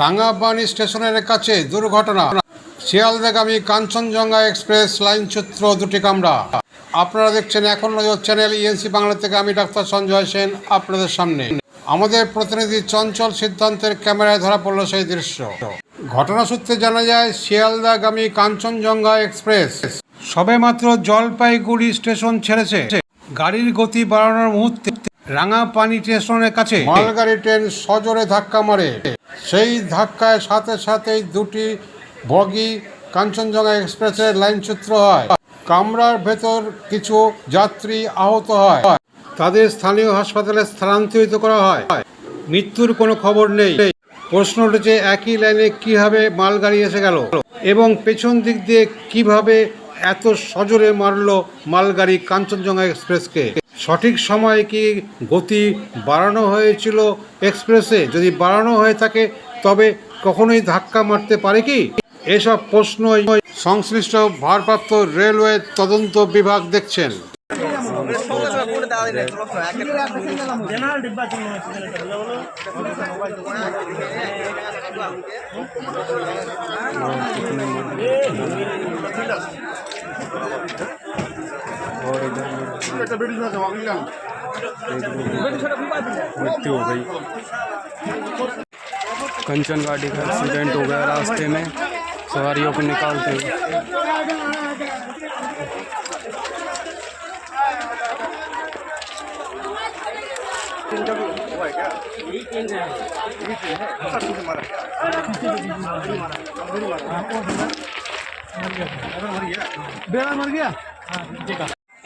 রাঙ্গাবানি স্টেশনের কাছে দুর্ঘটনা। শিয়ালদাগামী কাঞ্চনজঙ্ঘা এক্সপ্রেস লাইনচ্যুত্র দুটি কামরা আপনারা দেখছেন এখন নজর চ্যানেল ইএনসি বাংলা থেকে, আমি ডাক্তার সঞ্জয় সেন, আপনাদের সামনে। আমাদের প্রতিনিধি চঞ্চল সিদ্ধান্তের ক্যামেরায় ধরা পড়ল সেই দৃশ্য। ঘটনা সূত্রে জানা যায়, শিয়ালদাগামী কাঞ্চনজঙ্ঘা এক্সপ্রেস সবেমাত্র জলপাইগুড়ি স্টেশন ছেড়েছে। গাড়ির গতি বাড়ানোর মুহূর্তে রাঙাপানি স্টেশনের কাছে মালগাড়ি ট্রেন সজোরে ধাক্কা মারে। সেই ধাক্কায় সাথে সাথেই দুটি বগি কাঞ্চনজঙ্ঘা এক্সপ্রেসের লাইনচ্যুত্র হয়। কামরার ভেতর কিছু যাত্রী আহত হয়। তাদের স্থানীয় হাসপাতালে স্থানান্তরিত করা হয়। মৃত্যুর কোনো খবর নেই। প্রশ্ন উঠেছে একই লাইনে কীভাবে মালগাড়ি এসে গেল এবং পেছন দিক দিয়ে কীভাবে এত সজোরে মারলো মালগাড়ি কাঞ্চনজঙ্ঘা এক্সপ্রেসকে। সঠিক সময়ে কি গতি বাড়ানো হয়েছিল এক্সপ্রেসে? যদি বাড়ানো হয়ে থাকে, তবে কখনোই ধাক্কা মারতে পারে কি? এসব প্রশ্নই সংশ্লিষ্ট ভারপ্রাপ্ত রেলওয়ে তদন্ত বিভাগ দেখছেন। ডিব্বা मृत्यु हो गई। कंचन गाड़ी का एक्सीडेंट हो गया रास्ते में सवारियों को निकालते हुए।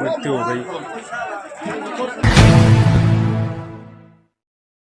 মৃত্যু ভাই।